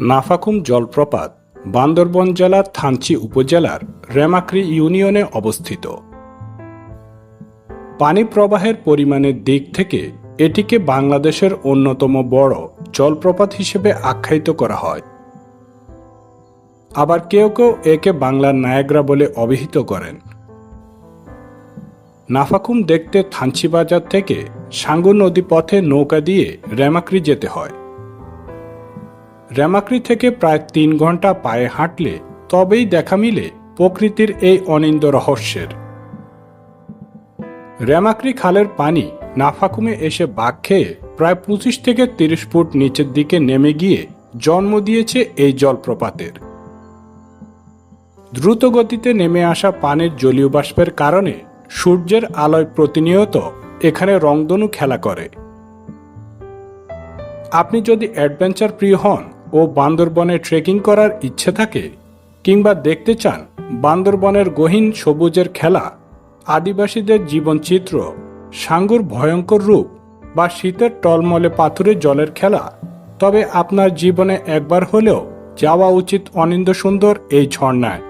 নাফাকুম জলপ্রপাত, বান্দরবন জেলার থানচি উপজেলার রেমাক্রি ইউনিয়নে অবস্থিত। পানি প্রবাহের পরিমাণের দিক থেকে এটিকে বাংলাদেশের অন্যতম বড় জলপ্রপাত হিসেবে আখ্যায়িত করা হয়। আবার কেউ কেউ একে বাংলার নায়াগ্রা বলে অভিহিত করেন। নাফাকুম দেখতে থানচি বাজার থেকে সাঙ্গু নদী পথে নৌকা দিয়ে রেমাক্রি যেতে হয়। রেমাক্রি থেকে প্রায় তিন ঘণ্টা পায়ে হাঁটলে তবেই দেখা মিলে প্রকৃতির এই অনিন্দ রহস্যের। রেমাক্রি খালের পানি নাফাকুমে এসে বাঘ খেয়ে প্রায় পঁচিশ থেকে তিরিশ ফুট নিচের দিকে নেমে গিয়ে জন্ম দিয়েছে এই জলপ্রপাতের। দ্রুত গতিতে নেমে আসা পানির জলীয় বাষ্পের কারণে সূর্যের আলোয় প্রতিনিয়ত এখানে রংধনু খেলা করে। আপনি যদি অ্যাডভেঞ্চার প্রিয় হন ও বান্দরবনে ট্রেকিং করার ইচ্ছে থাকে কিংবা দেখতে চান বান্দরবনের গহীন সবুজের খেলা, আদিবাসীদের জীবনচিত্র, সাঙ্গুর ভয়ঙ্কর রূপ বা শীতের টলমলে পাথুরে জলের খেলা, তবে আপনার জীবনে একবার হলেও যাওয়া উচিত অনিন্দ সুন্দর এই ঝর্ণায়।